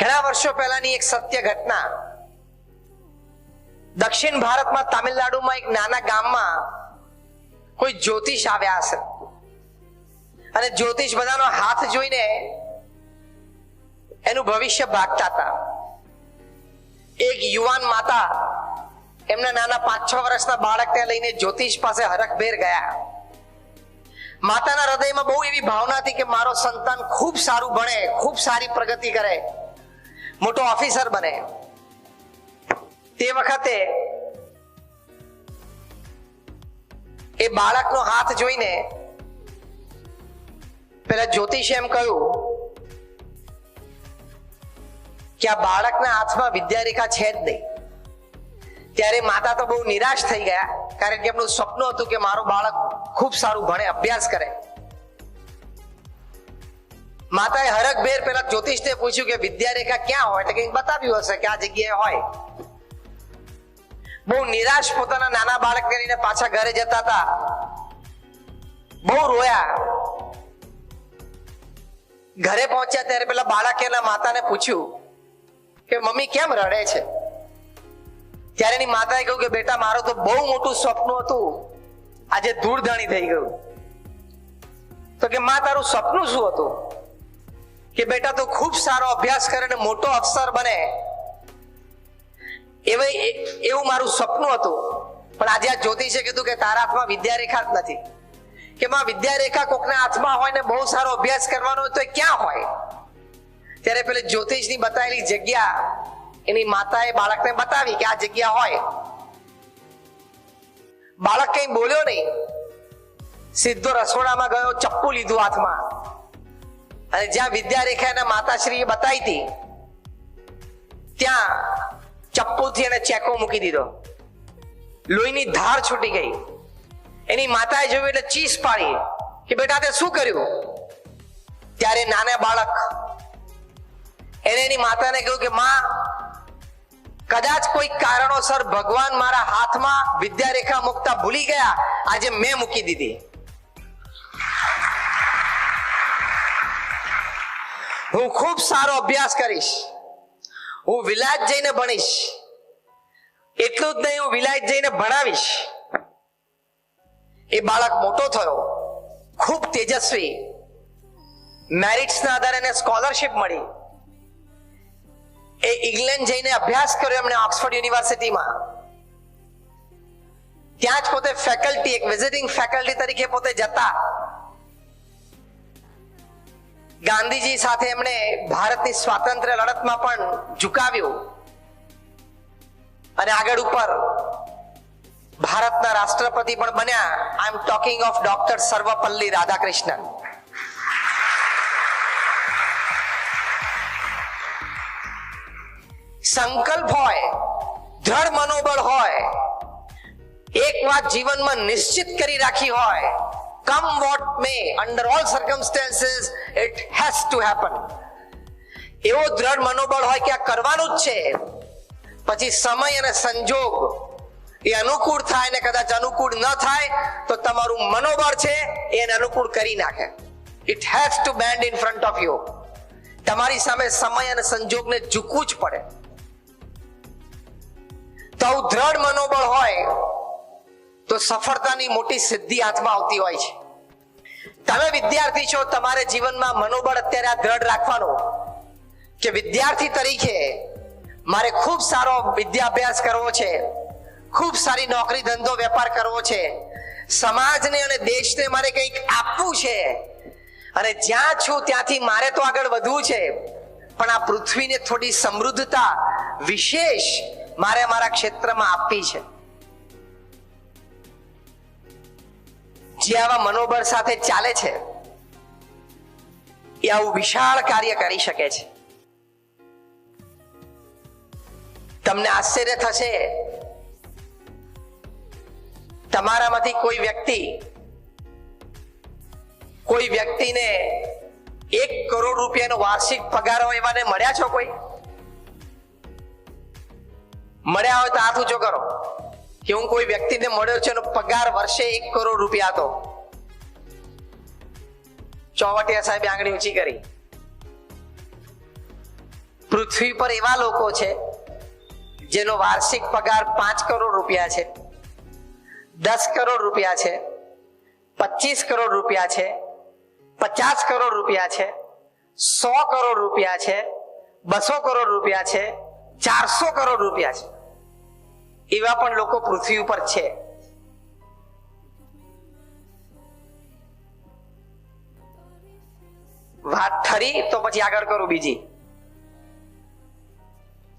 ઘણા વર્ષો પહેલાની એક સત્ય ઘટના. દક્ષિણ ભારતમાં તામિલનાડુમાં એક નાના ગામમાં કોઈ જ્યોતિષ આવ્યા હશે. અને જ્યોતિષ બધાનો હાથ જોઈને એનું ભવિષ્ય ભાગતા હતા. એક યુવાન માતા એમના નાના પાંચ છ વર્ષના બાળકને લઈને જ્યોતિષ પાસે હરખભેર ગયા. માતાના હૃદયમાં બહુ એવી ભાવના હતી કે મારો સંતાન ખૂબ સારું ભણે, ખૂબ સારી પ્રગતિ કરે. મોટો ઓફિસર બને. તે વખતે એ બાળકનો હાથ જોઈને પેલા જ્યોતિષે એમ કહ્યું કે આ બાળકના હાથમાં વિદ્યારેખા છે જ નહીં. ત્યારે માતા તો બહુ નિરાશ થઈ ગયા, કારણ કે એમનું સ્વપ્ન હતું કે મારું બાળક ખૂબ સારું ભણે, અભ્યાસ કરે. માતાએ હરખભેર પેલા જ્યોતિષને પૂછ્યું કે વિદ્યારેખા ક્યાં હોય એટલે કે બતાવ્યું હશે કે આ જગ્યાએ હોય. બહુ નિરાશ પોતાના નાના બાળક કરીને પાછા ઘરે જતા હતા. બહુ રોયા. ઘરે પહોંચ્યા ત્યારે પેલા બાળકે એના માતાને પૂછ્યું કે મમ્મી કેમ રડે છે? ત્યારે એની માતાએ કહ્યું કે બેટા, મારું તો બહુ મોટું સ્વપ્ન હતું. આજે ધૂળધાણી થઈ ગયું. તો કે, માં, તારું સપનું શું હતું? કે બેટા તું ખૂબ સારો અભ્યાસ કરે અને મોટો અફસર બને. એવું એવું મારું સપનું હતું. પણ આજે આ જ્યોતિષે કીધું કે તારા હાથમાં વિદ્યારેખા જ નથી. કે માં વિદ્યારેખા કોકના હાથમાં હોય ને બહુ સારો અભ્યાસ કરવાનો હોય તો એ ક્યાં હોય? ત્યારે પેલે જ્યોતિષની બતાવેલી જગ્યા એની માતાએ બાળકને બતાવી કે આ જગ્યા હોય. બાળક કઈ બોલ્યો નહીં. સીધો રસોડામાં ગયો, ચપ્પુ લીધું હાથમાં. અને જ્યાં વિદ્યારેખા એના માતાશ્રીએ બતાવી હતી, ત્યાં ચપ્પુથી એને ચેકો મૂકી દીધો. લોહીની ધાર છૂટી ગઈ. એની માતાએ જોયું એટલે ચીસ પાડી કે બેટા તે શું કર્યું? ત્યારે નાના બાળક એને એની માતાને કહ્યું કે, માં, કદાચ કોઈ કારણોસર ભગવાન મારા હાથમાં વિદ્યારેખા મુકતા ભૂલી ગયા. આજે મેં મૂકી દીધી. હું ખૂબ સારો અભ્યાસ કરીશ. હું વિલાયત જઈને ભણીશ. એટલું જ નહીં, હું વિલાયત જઈને ભણાવીશ. એ બાળક મોટો થયો. ખૂબ તેજસ્વી. મેરિટ્સના આધારે એને સ્કોલરશિપ મળી. એ ઇંગ્લેન્ડ જઈને અભ્યાસ કર્યો એમણે ઓક્સફર્ડ યુનિવર્સિટીમાં. ત્યાં જ પોતે ફેકલ્ટી, એક વિઝિટિંગ ફેકલ્ટી તરીકે પોતે જતા. ગાંધીજી સાથે એમણે ભારતની સ્વાતંત્ર્ય લડતમાં પણ ઝુકાવ્યું. અને આગળ ઉપર ભારતના રાષ્ટ્રપતિ પણ બન્યા. I am talking of doctor Sarvepalli Radhakrishnan સંકલ્પ હોય, દ્રઢ મનોબળ હોય, એક વાત જીવનમાં નિશ્ચિત કરી રાખી હોય come what may under all circumstances it has to happen એવો દ્રઢ મનોબળ હોય કે આ કરવાનું જ છે. પછી સમય અને સંજોગ એ અનુકૂળ થાય ને કદાચ અનુકૂળ ન થાય, તો તમારું મનોબળ છે એને અનુકૂળ કરી નાખે. It has to bend in front of you તમારી સામે સમય અને સંજોગને ઝૂકવું જ પડે. તો દ્રઢ મનોબળ હોય તો સફળતાની મોટી સિદ્ધિ હાથમાં આવતી હોય છે. તમે વિદ્યાર્થી છો, તમારે જીવનમાં મનોબળ અત્યારે આ દ્રઢ રાખવાનું કે વિદ્યાર્થી તરીકે મારે ખૂબ સારો વિદ્યાભ્યાસ કરવો છે, ખૂબ સારી નોકરી ધંધો વેપાર કરવો છે, સમાજને અને દેશને મારે કંઈક આપવું છે અને જ્યાં છું ત્યાંથી મારે તો આગળ વધવું છે. પણ આ પૃથ્વીને થોડી સમૃદ્ધતા વિશેષ મારે મારા ક્ષેત્રમાં આપવી છે. જે આવા મનોબળ સાથે ચાલે છે, એ આવું વિશાળ કાર્ય કરી શકે છે. તમને આશ્ચર્ય થશે, તમારામાંથી કોઈ વ્યક્તિ, કોઈ વ્યક્તિને એક કરોડ રૂપિયાનો વાર્ષિક પગાર હોય એવાને મળ્યા છો કોઈ? મળ્યા હોય તો હાથ ઊંચો કરો. કે હું કોઈ વ્યક્તિને મળ્યો છે એનો પગાર વર્ષે એક કરોડ રૂપિયા હતો. ચોવટિયા સાહેબે આંગળી ઊંચી કરી. પૃથ્વી પર એવા લોકો છે, જેનો વાર્ષિક પગાર પાંચ કરોડ રૂપિયા છે, દસ કરોડ રૂપિયા છે, પચીસ કરોડ રૂપિયા છે, પચાસ કરોડ રૂપિયા છે, સો કરોડ રૂપિયા છે, બસો કરોડ રૂપિયા છે, ચારસો કરોડ રૂપિયા છે. એવા પણ લોકો પૃથ્વી ઉપર છે. વાત ઠરી તો પછી આગળ કરું બીજી.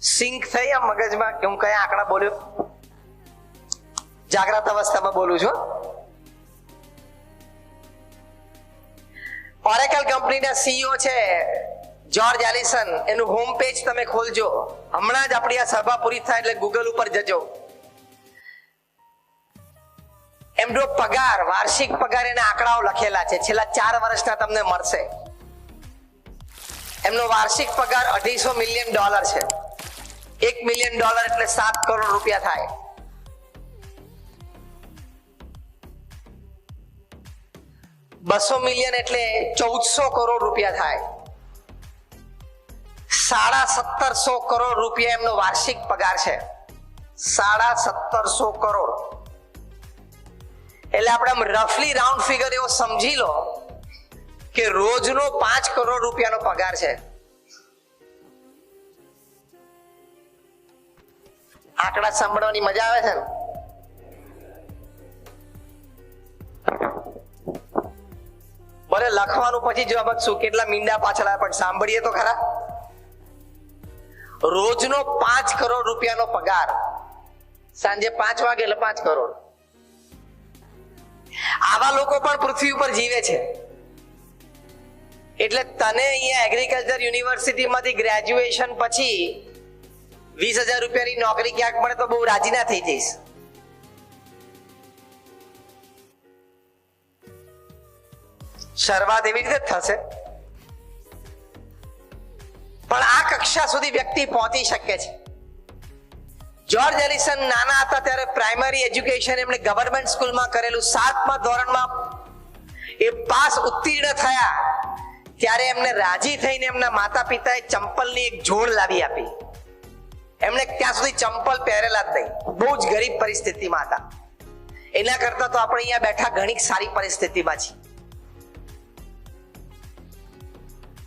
સિંક થઈ આ મગજમાં કે હું કયા આંકડા બોલ્યો? જાગ્રત અવસ્થામાં બોલું છું ઓરેકલ કંપનીના સીઈઓ છે જ્યોર્જ એલિસન એનું હોમ પેજ તમે ખોલજો. હમણાં જ આપણી આ સભા પૂરી થાય એટલે ગૂગલ ઉપર જજો. એમનો પગાર, વાર્ષિક પગાર એના આંકડાઓ લખેલા છેલ્લા ચાર વર્ષના તમને મળશે. એમનો વાર્ષિક પગાર અઢીસો મિલિયન ડોલર છે. એક મિલિયન ડોલર એટલે સાત કરોડ રૂપિયા થાય. બસો મિલિયન એટલે ચૌદસો કરોડ રૂપિયા થાય. સાડા સત્તરસો કરોડ રૂપિયા એમનો વાર્ષિક પગાર છે. સાડા સત્તરસો કરોડ. એટલે આપણે આમ રફલી રાઉન્ડ ફિગર એવો સમજી લો કે રોજનો પાંચ કરોડ રૂપિયાનો પગાર છે. આંકડા સાંભળવાની મજા આવે છે ને? ભલે લખવાનું પછી જવાબ શું કેટલા મીંડા પાછળ આવે પણ સાંભળીએ તો ખરા. રોજનો પાંચ કરોડ રૂપિયાનો પગાર. સાંજે પાંચ વાગે એટલે પાંચ કરોડ. આવા લોકો પણ પૃથ્વી ઉપર જીવે છે. એટલે તને અહીંયા એગ્રીકલ્ચર યુનિવર્સિટીમાંથી ગ્રેજ્યુએશન પછી વીસ હજાર રૂપિયાની નોકરી ક્યાંક મળે તો બહુ રાજી ના થઈ જઈશ. શરૂઆત એવી રીતે થશે. પણ આ કક્ષા સુધી વ્યક્તિ પહોંચી શકે છે. જોર્જ એલિસન નાના હતા ત્યારે પ્રાઇમરી એજ્યુકેશન એમણે ગવર્મેન્ટ સ્કૂલમાં કરેલું. સાતમા ધોરણમાં એ પાસ ઉત્તીર્ણ થયા. ત્યારે એમને રાજી થઈને એમના માતા પિતાએ ચંપલની એક જોડ લાવી આપી. એમણે ત્યાં સુધી ચંપલ પહેરેલા જ નહીં. બહુ જ ગરીબ પરિસ્થિતિમાં હતા. એના કરતા તો આપણે અહીંયા બેઠા ઘણી સારી પરિસ્થિતિમાં છીએ.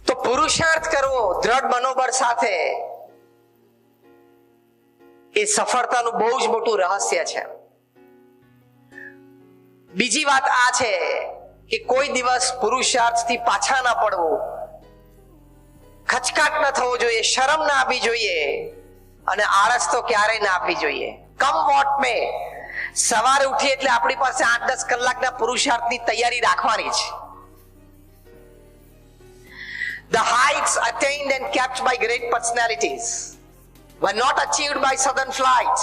તો પુરુષાર્થ કરવો, દ્રઢ મનોબળ સાથે એ સફળતાનું બહુ જ મોટું રહસ્ય છે. બીજી વાત આ છે કે કોઈ દિવસ પુરુષાર્થથી પાછા ના પડવું. ખચકાટ ન થવો જોઈએ, શરમ ના આપવી જોઈએ અને આળસ તો ક્યારેય ના આપવી જોઈએ. કમ વોટ મે સવારે ઉઠી એટલે આપણી પાસે આઠ દસ કલાકના પુરુષાર્થની તૈયારી રાખવાની છે The heights attained and kept by great personalities. Were not achieved by southern flight,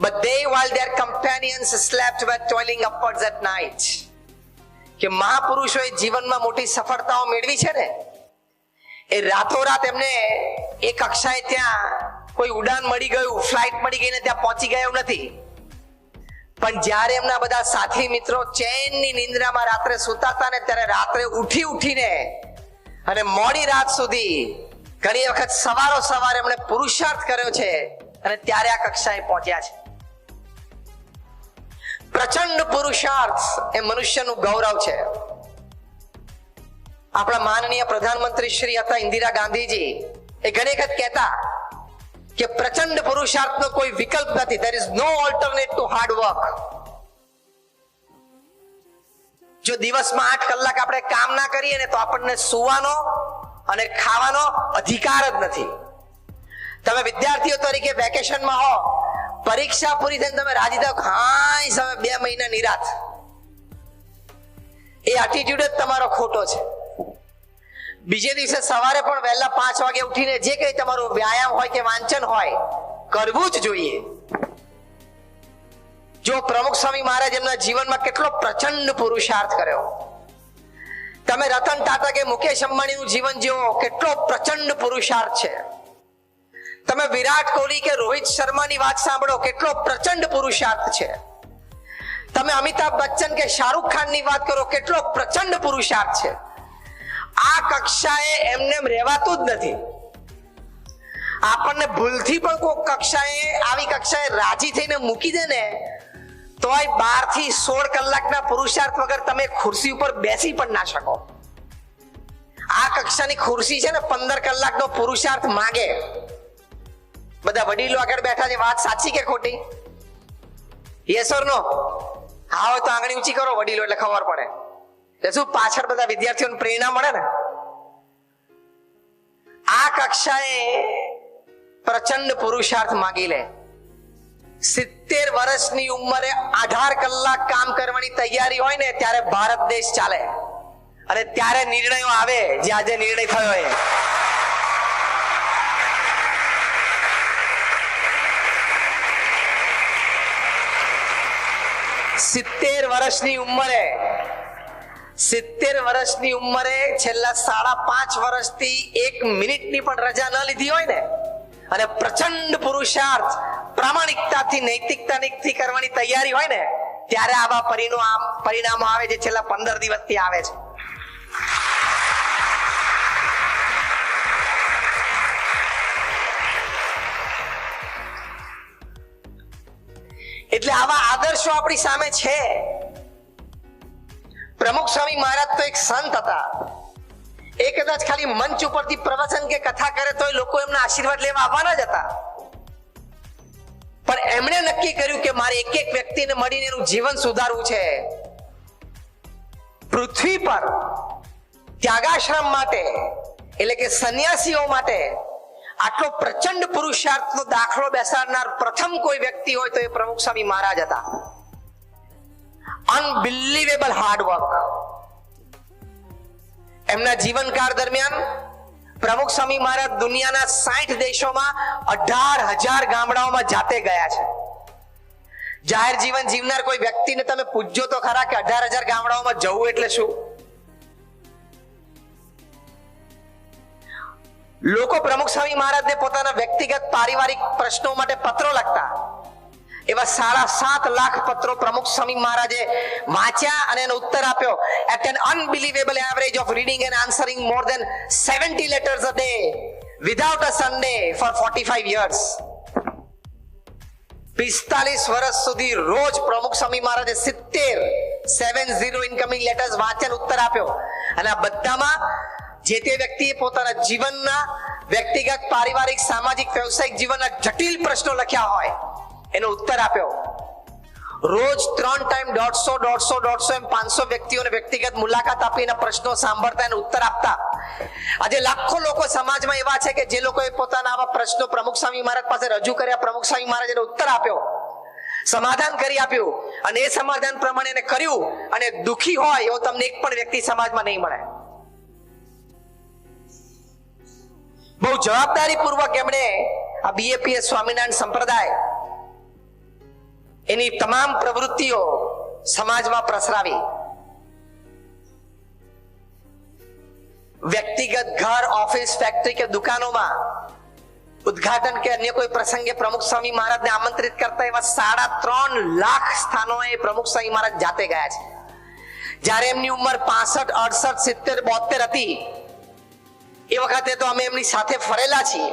but they, while their companions slept, were toiling upwards at night. કે મહાપુરુષોએ જીવનમાં મોટી સફળતાઓ મેળવી છે ને? એ રાતોરાત એમને એ કક્ષાએ ત્યાં કોઈ ઉડાન મળી ગયું ફ્લાઇટ મળી ગઈને ત્યાં પહોંચી ગયા એવું નથી. પણ જ્યારે એમના બધા સાથી મિત્રો ચેનની નિંદ્રામાં રાત્રે સુતા હતા ને ત્યારે રાત્રે ઉઠી ઉઠીને અને મોડી રાત સુધી ઘણી વખત સવારો સવારે એમણે પુરુષાર્થ કર્યો છે અને ત્યારે આ કક્ષાએ પહોંચ્યા છે. પ્રચંડ પુરુષાર્થ એ મનુષ્યનું ગૌરવ છે. આપણા માનનીય પ્રધાનમંત્રી શ્રી હતા ઇન્દિરા ગાંધીજી એ ઘણી વખત કહેતા કે પ્રચંડ પુરુષાર્થનો કોઈ વિકલ્પ નથી. There is no alternate to hard work જો દિવસમાં આઠ કલાક આપણે કામ ના કરીએ ને તો આપણને સુવાનો અને ખાવાનો અધિકાર જ નથી. તમે વિદ્યાર્થીઓ તરીકે વેકેશનમાં હો, પરીક્ષા પૂરી થઈને તમે રાજી થાવ હાય સમય, બે મહિના નિરાત. એ એટીટ્યુડ જ તમારો ખોટો છે. બીજે દિવસે સવારે પણ વહેલા પાંચ વાગે ઉઠીને જે કઈ તમારું વ્યાયામ હોય કે વાંચન હોય, કરવું જ જોઈએ. જો પ્રમુખ સ્વામી મહારાજ એમના જીવનમાં કેટલો પ્રચંડ પુરુષાર્થ કર્યો. તમે રતન ટાટા કે મુકેશ અંબાણીનું જીવન જીવો, કેટલો પ્રચંડ પુરુષાર્થ છે. તમે વિરાટ કોહલી કે રોહિત શર્માની વાત સાંભળો, કેટલો પ્રચંડ પુરુષાર્થ છે. તમે અમિતાભ બચ્ચન કે શાહરૂખ ખાનની વાત કરો, કેટલો પ્રચંડ પુરુષાર્થ છે. આ કક્ષાએ એમને એમ રહેવાતું જ નથી. આપણને ભૂલથી પણ કોઈ કક્ષાએ, આવી કક્ષાએ રાજી થઈને મૂકી દે ને તોય બારથી સોળ કલાકના પુરુષાર્થ વગર તમે ખુરશી ઉપર બેસી પણ ના શકો. આ કક્ષાની ખુરશી છે ને પંદર કલાકનો પુરુષાર્થ માંગે. બધા વડીલો આગળ બેઠા છે, વાત સાચી કે ખોટી? યસ ઓર નો હા હોય તો આંગળી ઊંચી કરો, વડીલો એટલે ખબર પડે. એટલે શું પાછળ બધા વિદ્યાર્થીઓને પ્રેરણા મળે ને? આ કક્ષાએ પ્રચંડ પુરુષાર્થ માગી લે. સિત્તેર વર્ષની ઉંમરે અઢાર કલાક કામ કરવાની તૈયારી હોય ને ત્યારે ભારત દેશ ચાલે. અને ત્યારે નિર્ણયો આવે જે આજે નિર્ણય થયો એ. સિત્તેર વર્ષની ઉંમરે, સિત્તેર વર્ષની ઉંમરે છેલ્લા સાડા પાંચ વર્ષથી એક મિનિટની પણ રજા ન લીધી હોય ને, અને પ્રચંડ પુરુષાર્થ પ્રામાણિકતાથી નૈતિકતાની કરવાની તૈયારી હોય ને, ત્યારે આવા પરિણામ પરિણામો આવે જે છેલ્લા પંદર દિવસથી આવે છે. એટલે આવા આદર્શો આપણી સામે છે. પ્રમુખ સ્વામી મહારાજ તો એક સંત હતા. એ કદાચ ખાલી મંચ ઉપરથી પ્રવચન કે કથા કરે તો લોકો એમના આશીર્વાદ લેવા આવવાના જ હતા. એમણે નક્કી કર્યું કે મારે એક એક વ્યક્તિને મળીને એનું જીવન સુધારવું છે. પૃથ્વી પર ત્યાગાશ્રમ માટે, એટલે કે સંન્યાસીઓ માટે, આટલો પ્રચંડ પુરુષાર્થનો દાખલો બેસાડનાર પ્રથમ કોઈ વ્યક્તિ હોય તો એ પ્રમુખ સ્વામી મહારાજ હતા. અનબિલીવેબલ હાર્ડવર્ક એમના જીવનકાળ દરમિયાન પ્રમુખ સ્વામી મહારાજ દુનિયાના સાઠ દેશોમાં અઢાર હજાર ગામડાઓમાં જાતે ગયા છે. જાહેર જીવન જીવનાર કોઈ વ્યક્તિને તમે પૂછજો તો ખરા કે અઢાર હજાર ગામડાઓમાં જવું એટલે શું? લોકો પ્રમુખ સ્વામી મહારાજને પોતાના વ્યક્તિગત પારિવારિક પ્રશ્નો માટે પત્રો લખતા. એવા સાડા સાત લાખ પત્રો પ્રમુખ સ્વામી મહારાજે વાંચ્યા અને એનો ઉત્તર આપ્યો. At an unbelievable average of reading and answering more than 70 letters a day without a Sunday for 45 years પિસ્તાલીસ વર્ષ સુધી રોજ પ્રમુખ સ્વામી મહારાજે સિત્તેર સેવન ઝીરો ઇન્કમિંગ લેટર્સ વાંચ્યા ઉત્તર આપ્યો. અને આ બધામાં જે તે વ્યક્તિએ પોતાના જીવનના વ્યક્તિગત, પારિવારિક, સામાજિક, વ્યવસાયિક જીવનના જટિલ પ્રશ્નો લખ્યા હોય એનો ઉત્તર આપ્યો. રોજ ત્રણ ટાઈમ દોઢસો દોઢસો દોઢસો એમ પાંચસો વ્યક્તિઓને વ્યક્તિગત મુલાકાત આપી એના પ્રશ્નો સાંભળતા એને ઉત્તર આપતા. આજે લાખો લોકો સમાજમાં એવા છે કે જે લોકોએ પોતાના આવા પ્રશ્નો પ્રમુખ સ્વામી મહારાજ પાસે રજૂ કર્યા, પ્રમુખ સ્વામી મહારાજ એને ઉત્તર આપ્યો. સમાધાન કરી આપ્યું અને એ સમાધાન પ્રમાણે એને કર્યું અને દુખી હોય એવો તમને એક પણ વ્યક્તિ સમાજમાં નહીં મળે. બહુ જવાબદારી પૂર્વક એમણે આ બીએપીએસ સ્વામિનારાયણ સંપ્રદાય એની તમામ પ્રવૃત્તિઓ સમાજમાં પ્રસરાવી. વ્યક્તિગત ઘર, ઓફિસ, ફેક્ટરી કે દુકાનોમાં ઉદ્ઘાટન કે અન્ય કોઈ પ્રસંગે પ્રમુખ સ્વામી મહારાજને આમંત્રિત કરતા એવા સાડા ત્રણ લાખ સ્થાનોએ પ્રમુખ સ્વામી મહારાજ જાતે ગયા છે. જ્યારે એમની ઉંમર પાસઠ, અડસઠ, સિત્તેર બોતેર હતી, એ વખતે તો અમે એમની સાથે ફરેલા છીએ.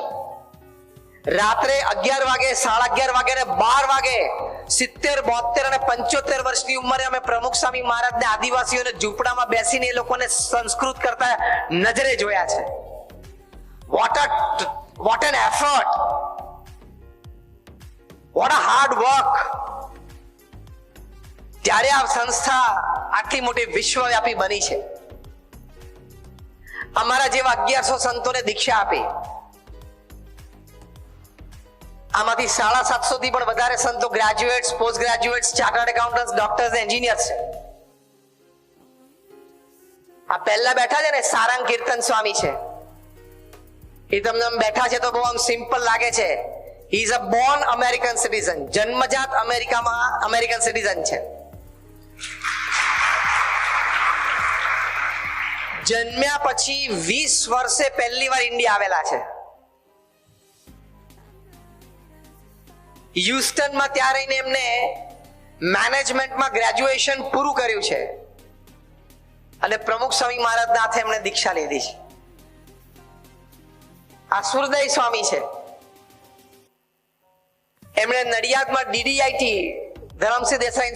રાત્રે અગિયાર વાગે, સાડા અગિયાર વાગે બાર વાગે સિત્તેર બોતેર અને પંચોતેર વર્ષની ઉંમરે અમે પ્રમુખ સ્વામી મહારાજને આદિવાસીઓને ઝૂંપડામાં બેસીને એ લોકોને સંસ્કૃત કરતા નજરે જોયા છે. What a what an effort what a hard work ત્યારે આ સંસ્થા આટલી મોટી વિશ્વવ્યાપી બની છે. અમારા જેવા અગિયારસો સંતોને દીક્ષા આપી. આમાંથી સાડા સાતસો થી પણ વધારે સંતો graduates post graduates chartered accountant doctors engineers છે. આ પહેલા બેઠા છે ને સારંગ કીર્તન સ્વામી છે. એ તમને આમ બેઠા છે તો બહુ આમ સિમ્પલ લાગે છે. He is a born American citizen જન્મજાત અમેરિકામાં અમેરિકન સિટીઝન છે. જન્મ્યા પછી વીસ વર્ષે પહેલી વાર ઇન્ડિયા આવેલા છે. યુસ્ટનમાં ત્યાં રહીને એમને મેનેજમેન્ટમાં ગ્રેજ્યુએશન પૂરું કર્યું છે. અને પ્રમુખ સ્વામી મહારાજ નાથે એમણે દીક્ષા લીધી છે. આ સુરદય સ્વામી છે. એમણે નડિયાદમાં ડીડીઆઈટી, ધરમસિંહ દેસાઈ